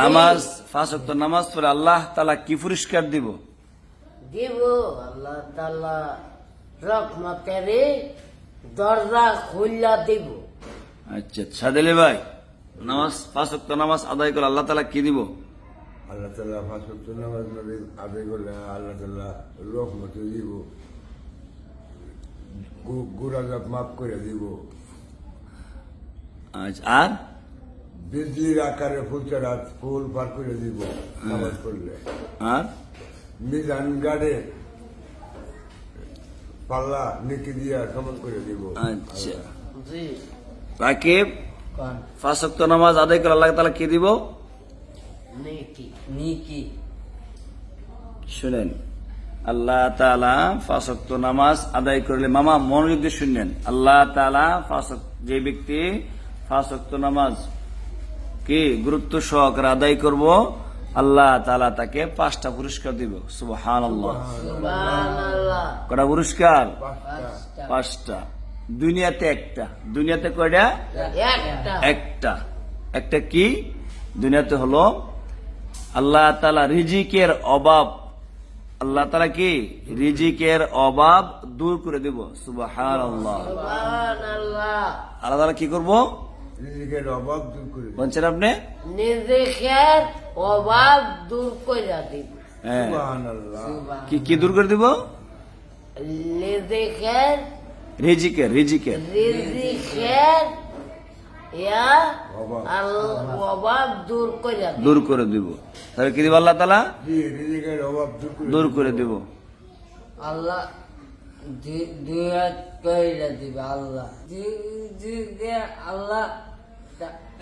নামাজ নামাজ পড়ে আল্লাহ তালা কি পুরস্কার দিব? দিব আল্লাহ তালা দরজা খুল্লা দিব। আচ্ছা সাদেলে ভাই নামাজ ওয়াক্ত নামাজ আদায় করে আল্লাহ তালা কি দিব? আল্লাহ তাল্লাহ ফাঁসত্ব নামাজ আদায় করলে আল্লাহ তাল্লাহ রহমতে দিব। গুরাজাব মাফ করে দিব। আচ্ছা আর? বিজলির আকারে ফুলচারা ফুল পার করে দিব নামাজ পড়লে। আর? মিজান গাড়ে পাল্লা নিকি দিয়া সমান করে দিব? আচ্ছা। রাকিব ওয়াক্ত নামাজ আদায় করে আল্লাহ তালা কি দিব? নিকি। নিকি। শুনেন আল্লাহ তালা ওয়াক্ত নামাজ আদায় করলে মামা মনোযোগ দিয়ে শুনলেন আল্লাহ তালা ওয়াক্ত- যে ব্যক্তি ওয়াক্ত নামাজ কি গুরুত্ব সহকারে আদায় করব? আল্লাহ তালা তাকে পাঁচটা পুরস্কার দিব। সুবহান আল্লাহ কটা পুরস্কার? পাঁচটা। দুনিয়াতে একটা। দুনিয়াতে কয়টা? একটা। একটা। কি? দুনিয়াতে হলো আল্লাহ তালা রিজিকের অভাব। আল্লাহ তালা কি? রিজিকের অভাব দূর করে দিব। সুবাহান আল্লাহ আল্লাহ তালা কি করব? রিজিকের অভাব দূর করে দিব। বলছেন আপনি? নিজের অভাব দূর কইরা দিব। হ্যাঁ। কি কি দূর করে দিব? নিজের রিজিকের রিজিকের। রিজিকের দূর কইরা দিব। দূর করে দিব। তাহলে কি দিব আল্লাহ তালা জি দূর করে দিব। আল্লাহ কইরা দিবে আল্লাহ। আল্লাহ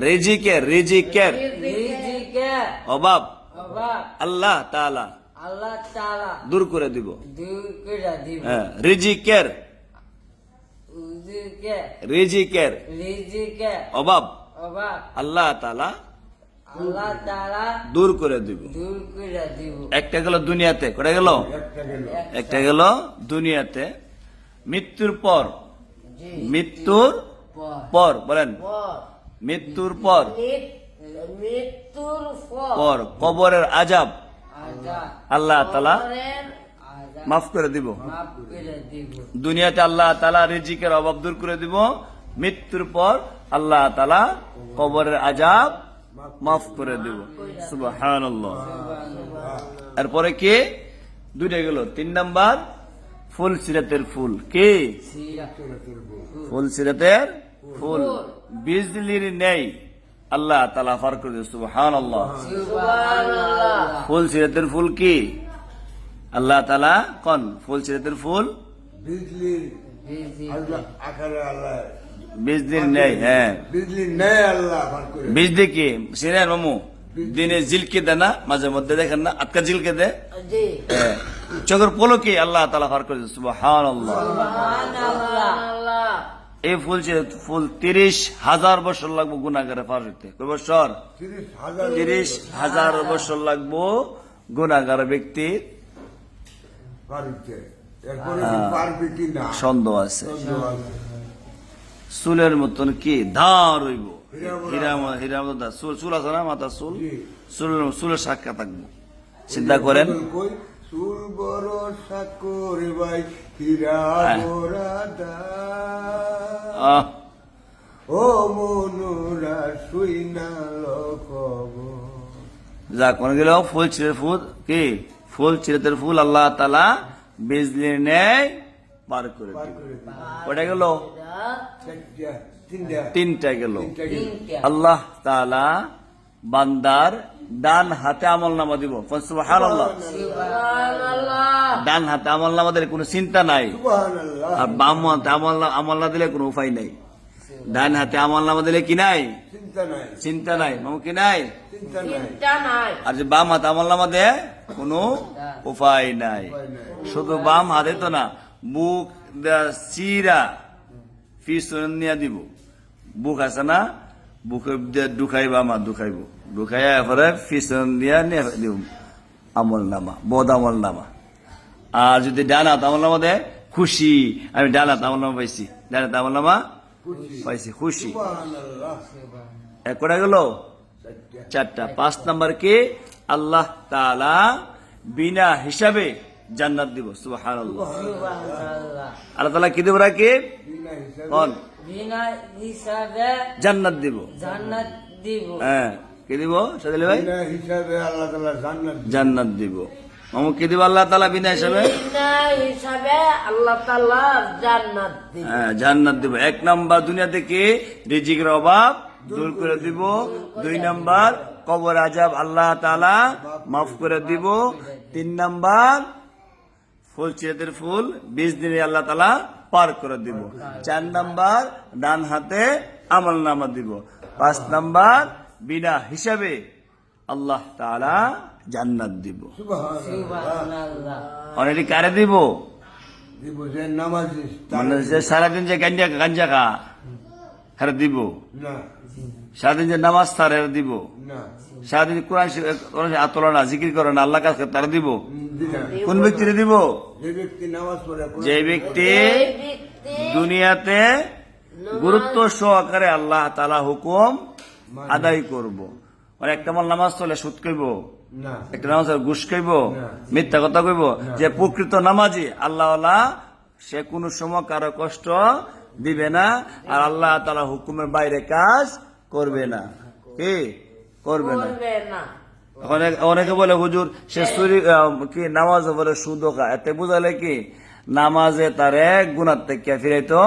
রিজিকের। রিজিকের। রিজিকে অভাব। অভাব। আল্লাহ তালা আল্লাহ তাআলা। দূর করে দিব। দূর কইরা দিবে। হ্যাঁ রিজিকের। রিজিকে রিজিকের। রিজিকে অভাব। অভাব। আল্লাহ তালা আল্লাহ তাআলা দূর করে দিব। দূর কইরা দিব। একটা গেল দুনিয়াতে কটা গেল? একটা গেল। একটা গেল দুনিয়াতে। মৃত্যুর পর। মৃত্যুর পর। পর বলেন। পর। মৃত্যুর পর? মৃত্যুর পর কবরের আজাব। আল্লাহ তালা মাফ করে দিব। মাফ করে দিব দুনিয়াতে আল্লাহ তালা রিজিকের অভাব দূর করে দিব। মৃত্যুর পর আল্লাহ তালা কবরের আজাব মাফ করে দিব। সুবাহান এরপরে কি? দুইটা গেল। তিন নাম্বার ফুল। সিরাতের ফুল কি ফুল। সিরাতের ফুল। বিজলির নেই আল্লাহ তালা ফার করে সুবহান আল্লাহ ফুল সিরাতের ফুল কি? আল্লাহ তালা কন? ফুল সিরাতের ফুল? বিজলির নেই হ্যাঁ। বিজলি নেই আল্লাহ বিজলি কি? সিরিয়ার মামু দিনে জিলকে দেয় না মাঝে মধ্যে দেখেন না আটকা জিলকে দেয়? হ্যাঁ। চোখের পলকে আল্লাহ তালা ফার করে সুবহান আল্লাহ সুবহানাল্লাহ। এই ফুল ছিল ফুল তিরিশ হাজার বছর লাগবো গুণাগারে পার হইতে। বছর? তিরিশ হাজার বছর। লাগবো গুণাগার ব্যক্তি সন্দেহ আছে। চুলের মতন কি ধার হইব? চুল চুল আছে না মাথা চুল। চুলের চুলের সাক্ষা থাকব। চিন্তা করেন। চুল বড় সাকর ভাই হীরা ও মনুরা শুই না লকব যা কোন গেল? ফুল ছিঁড়ে ফুল? কি? ফুল ছিঁড়েতের ফুল আল্লাহ তালা বিজলি নেই পার করে কটা গেল? চারটা তিনটা। তিনটা গেল। তিনটা গেল। আল্লাহ তালা বান্দার ডান হাতে আমল নামা দিব। ডান হাতে আমল নামা দিলে কোনো চিন্তা নাই। আর বাম হাতে আমল আমল না দিলে কোনো উপায় নাই। ডান হাতে আমল নামা দিলে কি নাই? চিন্তা নাই। মামু কি নাই? চিন্তা নাই। চিন্তা নাই। আর যে বাম হাতে আমল নামা দে কোনো উপায় নাই। শুধু বাম হাতে তো না বুক চিরা পিছন নিয়ে দিব। বুক আছে না বুকে দিয়ে ঢুকাইবা আমার ঢুকাইব। ঢুকাইয়া এরপরে পিছন দিয়া নিয়ে দিব আমল নামা বদ আমল নামা আর যদি ডান আমল নামা দেয় খুশি আমি ডান আমল নামা পাইছি ডান আমল নামা পাইছি খুশি সুবহানাল্লাহ এক করে গেল চারটা পাঁচ নাম্বার কি আল্লাহ তাআলা বিনা হিসাবে জান্নাত দিব সুবহানাল্লাহ সুবহানাল্লাহ আল্লাহ তাআলা কি দিব রাখি বিনা বিনা হিসাবে জান্নাত দিব জান্নাত দিব হ্যাঁ কি দিব? সাদিল ভাই? হিসাবে আল্লাহ তালা জান্নাত জান্নাত দিব। মামু কি দিব আল্লাহ তালা বিনা হিসাবে? হিসাবে আল্লাহ জান্নাত দিব। হ্যাঁ জান্নাত দিব। এক নাম্বার দুনিয়া থেকে রিজিকের অভাব দূর করে দিব। দুই নাম্বার কবর আজাব আল্লাহ তালা মাফ করে দিব। তিন নাম্বার ফুল চিরাতের ফুল বিশ দিনে আল্লাহ তালা পার করে দিব। চার নাম্বার ডান হাতে আমল নামা দিব। পাঁচ নাম্বার বিনা হিসাবে আল্লাহ তাআলা জান্নাত দিব। সুবহানাল্লাহ। সুবহানাল্লাহ কারে দিব? দিব যে মানে যে সারাদিন যে গাঞ্জা গাঞ্জা খা হ্যাঁ দিব? না। সারাদিন যে নামাজ তার দিব? না। সারাদিন কোরআন কোরআন আতলা জিকির করে না আল্লাহ করে তারা দিব? কোন ব্যক্তিরে দিব? যে ব্যক্তি নামাজ পড়ে কোরআন যে ব্যক্তি এই ব্যক্তি দুনিয়াতে গুরুত্ব সহকারে আল্লাহ তালা হুকুম আদায় করব। মানে একটা মাল নামাজ চলে সুদ কইব একটা নামাজ ঘুষ কইব মিথ্যা কথা কইব। যে প্রকৃত নামাজি আল্লাহ সে কোনো সময় কারও কষ্ট দিবে না আর আল্লাহ তালা হুকুমের বাইরে কাজ করবে না। কি? করবে না। অনেক অনেকে বলে হুজুর সে চুরি কি নামাজ বলে সুদ খায়। এতে বুঝালে কি? নামাজে তারে গুণার থেকে ফিরাইতে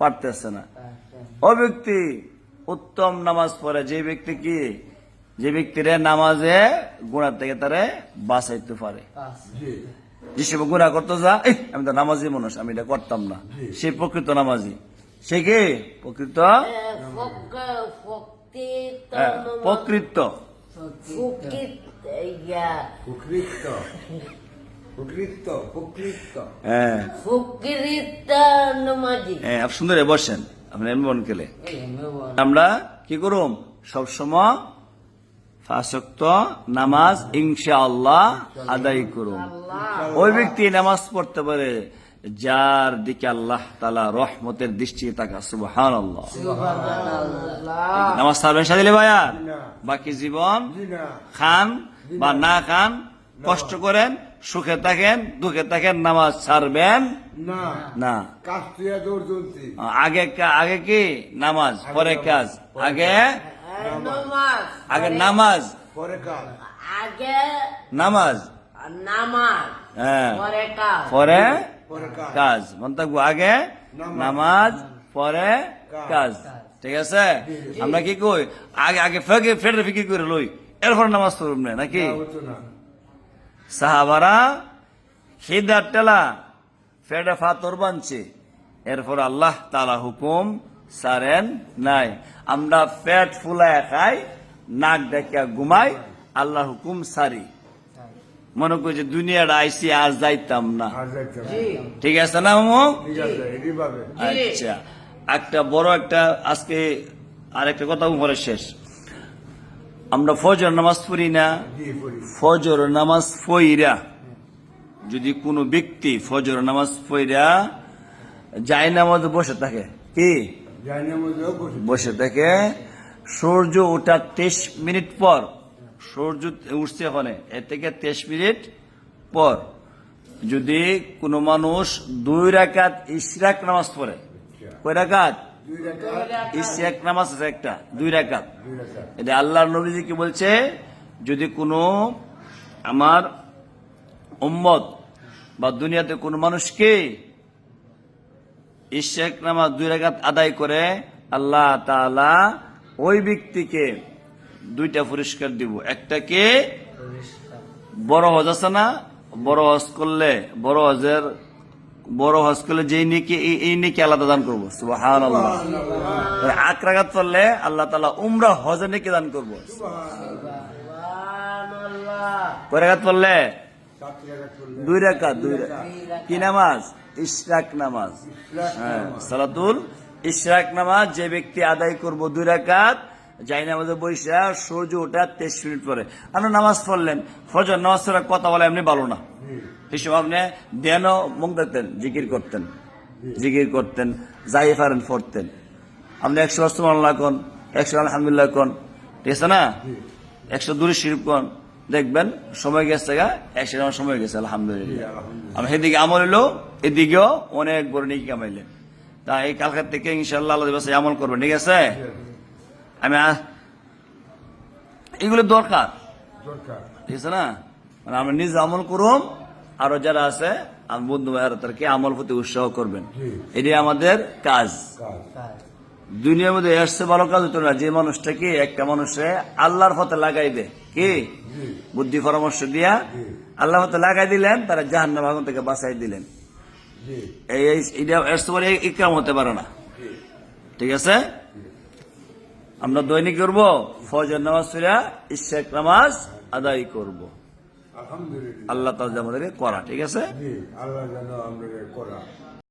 পারতেছে না। ও ব্যক্তি উত্তম নামাজ পড়ে। যে ব্যক্তি কি? যে ব্যক্তিরে নামাজে গুণার থেকে তারে বাঁচাইতে পারে। জি যে গুণা করতে যা আমি তো নামাজি মানুষ আমি এটা করতাম না। সে প্রকৃত নামাজি। সে কি? প্রকৃত? প্রকৃত। হ্যাঁ। নমাজি। হ্যাঁ আপনি সুন্দর বসেন। আপনি এমনি মন কেলে আমরা কি করুম? সবসময় ফাঁসক্ত নামাজ ইনশা আল্লাহ আদায় করুম। ওই ব্যক্তি নামাজ পড়তে পারে যার দিকে আল্লাহ তালা রহমতের দৃষ্টি তাকা সুবহান আল্লাহ নামাজ ছাড়বেন সাদিলে ভাইয়া? বাকি জীবন খান বা না খান কষ্ট করেন সুখে থাকেন দুঃখে থাকেন নামাজ ছাড়বেন? না। আগে আগে কি? নামাজ। পরে কাজ। আগে? আগে নামাজ। পরে কাজ। আগে নামাজ। নামাজ। হ্যাঁ। পরে কাজ। পরে? পরে কাজ। কাজ। মনে থাকব আগে? নামাজ। পরে কাজ। ঠিক আছে? আমরা কি কই? আগে আগে ফেকে ফেটে ফিকি করে লই। এরপর নামাজ পড়ব না নাকি? না। সাহাবারা খিদার টেলা ফেডে ফাতর বানছে। এরপর আল্লাহ তালা হুকুম সারেন নাই। আমরা পেট ফুলায় খাই নাক ডেকে ঘুমাই আল্লাহ হুকুম সারি। মনে করি যে দুনিয়াটা আইসি আর যাইতাম না। আর ঠিক আছে না আচ্ছা একটা বড় একটা আজকে আরেকটা কথা উপরে শেষ। আমরা ফজর নামাজ পড়ি না? ফজর নামাজ পইরা। যদি কোনো ব্যক্তি ফজর নামাজ পইরা যায় নামাজ বসে থাকে কি? বসে বসে থাকে। সূর্য ওঠার তেইশ মিনিট পর সূর্য উঠছে ওখানে এ থেকে তেইশ মিনিট পর। যদি কোনো মানুষ দুই রাকাত ইশরাক নামাজ পড়ে কয় রাকাত? দুই রাকাত। ইশরাক নামাজ আছে একটা দুই রাকাত। দুই রাকাত। এটা আল্লাহর নবীজি কি বলছে? যদি কোনো আমার উম্মত বা দুনিয়াতে কোনো মানুষকে ইশেক নামাজ দুই রাকাত আদায় করে আল্লাহ তাআলা ওই ব্যক্তিকে দুইটা পুরস্কার দিব। একটাকে বড় হজ আছে না? বড় হজ করলে বড় হজের বড় হজ করলে যেই নিকে এই- নিকে আলাদা দান করব। সুবাহান আল্লাহ আক্রাঘাত করলে আল্লাহ তালা উমরা হজে নিকে দান করব। কয়রাঘাত করলে? দুই রাকাত দুই কি নামাজ? ইশরাক নামাজ। হ্যাঁ সালাতুল ইশরাক নামাজ যে ব্যক্তি আদায় করব দুই রাকাত যাই না নামাজে বৈশা সূর্য ওঠা তেইশ মিনিট পরে। আপনি নামাজ পড়লেন, ফজর, নামাজ পড়া কথা বলে এমনি ভালো না। হিসেব আপনি ধ্যানও মুখ দেখতেন, জিকির করতেন জিকির করতেন, যাই পারেন পড়তেন। আপনি একশো মনে লাগুন একশো আলহামদুলিল্লাহ কোন, ঠিক আছে না? একশো দূরে শিল্প কোন, দেখবেন সময় গেছে গা, একশো আমার সময় গেছে, আলহামদুলিল্লাহ। আমি সেদিকে আমল হলো এদিকেও অনেক বড় নাকি কামাইলেন। তা এই কালকার থেকে ইনশাল্লাহ আমল করবেন, ঠিক আছে? আমি এগুলো দরকার। ঠিক আছে না? মানে আমরা নিজে আমল করুম আরও যারা আছে বন্ধু ভাইয়ারা তাদেরকে আমল প্রতি উৎসাহ করবেন। জি। এটাই আমাদের কাজ। দুনিয়ার মধ্যে এসছে ভালো কাজ হতো না যে মানুষটাকে একটা মানুষে আল্লাহর পথে লাগাই দে কি? বুদ্ধি পরামর্শ দিয়া। আল্লাহ পথে লাগাই দিলেন তারা জাহান্নাম আগুন থেকে বাঁচাই দিলেন। এই এটা এসছে বলে ইকরাম হতে পারে না। ঠিক আছে? আমরা দৈনিক করব ফজর নামাজ ফিরা ইশাক নামাজ আদায় করব। আলহামদুলিল্লাহ। আল্লাহ তাজ আমাদেরকে করা ঠিক আছে? আল্লাহ যেন আমরা করা।